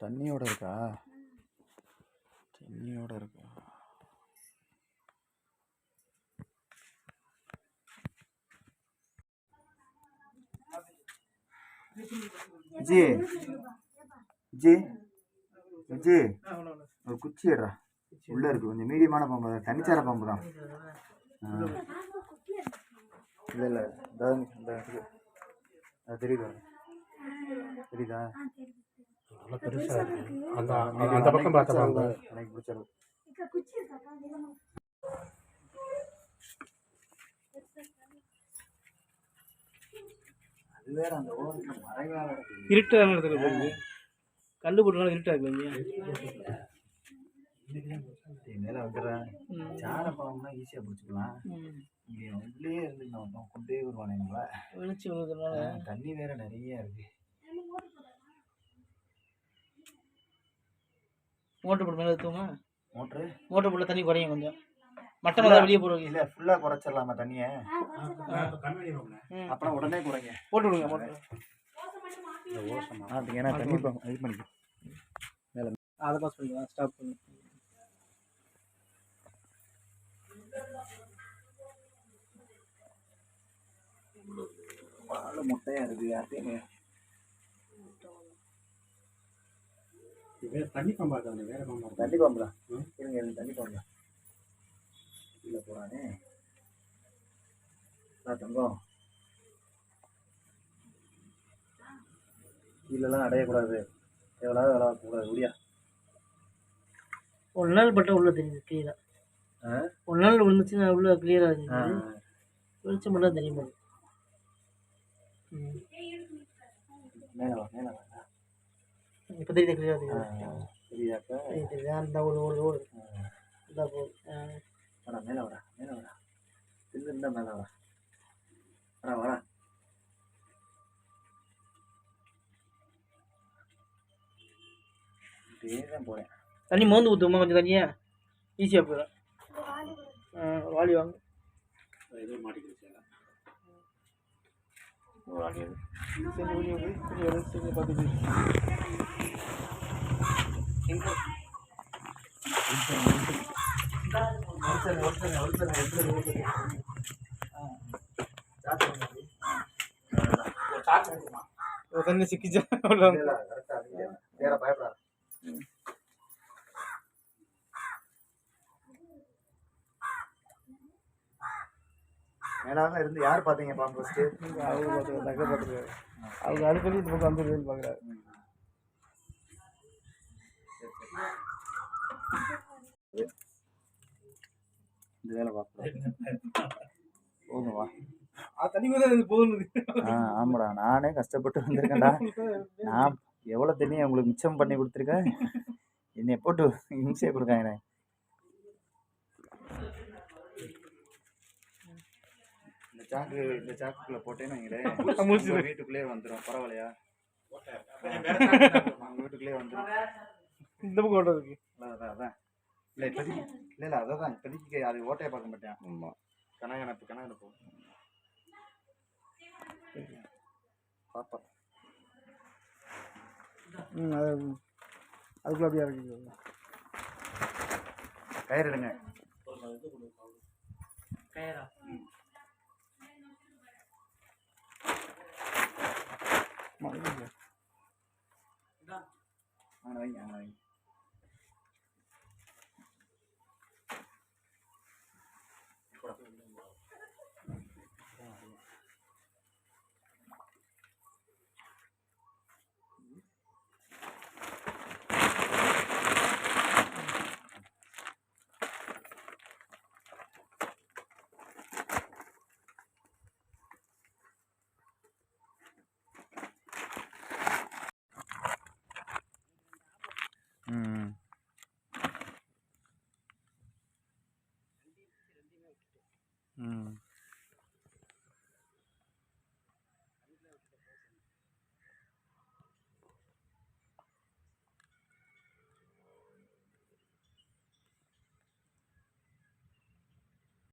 தண்ணியோட இருக்கா? தண்ணியோட இருக்கா? ஜி ஜி ஜி ஒரு குச்சி எடுறா. உள்ள இருக்கு கொஞ்சம் மீடியமான பாம்பு தான். தனிச்சார பாம்பு தான். இல்லை இல்லை அது தெரியுதா? தெரியுதா? நல்லா பெருசா இருக்கு. அந்த அந்த பக்கம் பார்த்த பாம்பு எனக்கு பிடிச்சது அது வேற அந்த ஓரத்துல மறைவாக இருக்கு இருட்டான இடத்துல போகுது கல் போட்டனால இருட்டா இருக்கு மேல வந்துடுறேன். சார பாம்புனா ஈஸியா பிடிச்சிக்கலாம். இங்க உள்ளே இருந்து கொண்டே வருவானுங்களா வந்ததுனால. தண்ணி வேற நிறைய இருக்கு. மோட்டர் போட்டு மேலே தூங்க மோட்ரு? மோட்டர் போட்டு தண்ணி குறையும் கொஞ்சம். மட்டம் தான் வெளியே போடுவீங்க. இல்ல ஃபுல்லா குறைச்சிடலாமா தண்ணிய. அப்புறம் உடனே குறைங்க. போட்டு விடுங்க மோட்டர் அது ஏன்னா தண்ணி இது பண்ணிக்கோ. அதை பாஸ் பண்ணிக்கலாம் ஸ்டாப் பண்ணி. வாழை முட்டையா இருக்கு யார்ட்டையுமே வேற தண்ணி பாம்பா இருக்காது வேற பாம்பா தண்ணி பாம்பு. இருங்க இருங்க தண்ணி பாம்பு கீழே போறானே நான் தங்கம். கீழெல்லாம் அடையக்கூடாது. எவ்வளோ விளாடக்கூடாது முடியா ஒரு நாள் பட்டா உள்ள தெரியுது கிளியரா? ஒரு நாள் விழுந்துச்சுன்னா உள்ள கிளியரா இருக்குது வெளிச்சம் மட்டும் தெரியும்? போது ம். மேலே வா மேலே வா இப்போ தெரியுது கிளியரா ஆ, தெரியுது? தெரியுதாக்கா தெரியுது. அந்த ஒரு ஒரு ரோடு ஆ. வாடா மேலே வாடா மேலே வாடா. தின்னு இருந்தா மேலே வாடா. வாடா இப்படியே தான் போகிறேன் தண்ணி மோந்து ஊற்றுமா கொஞ்சம் தண்ணியா? ஈஸியாக போயிடும். வாங்க. ஏதோ மாட்டிக்கிடுச்சு தண்ணி சிக்கிச்சா அவ்வளோ வேற மேலாக இருந்து யார் பார்த்தீங்க பாம்பு அவங்க பார்த்து அவங்க அடுக்கடி இந்த பக்கம் வந்துருக்குன்னு பார்க்குறாரு. இந்த வேலை பார்க்கலாம் போதும் வா. ஆமாடா. நானே கஷ்டப்பட்டு வந்திருக்கேன்டா. நான் எவ்வளோ தண்ணி உங்களுக்கு மிச்சம் பண்ணி கொடுத்துருக்கேன்? என்னை போட்டு இம்சையை கொடுக்காங்க இந்த சாக்கு இந்த சாக்குக்குள்ளே போட்டேன்னு வைங்களேன் முடிச்சிரு. உங்க வீட்டுக்குள்ளே வந்துடும் பரவாயில்லையா? உங்க வீட்டுக்குள்ளே வந்துடும் இந்த பக்கம் ஓட்டம் இருக்கு அதான் அதான் அதான். இல்லை இப்போதைக்கு இல்லை இல்லை அதை தான் இப்போதைக்கு அது ஓட்டையை பார்க்க மாட்டேன். ஆமாம் கனகனப்பு கனகனப்பு. பாப்பா. ம் அது அதுக்குள்ள அப்படியே இறக்கிக்கோங்க கயிறு எடுங்க. கயரா அங்கே வைங்க அங்கே 嗯。嗯。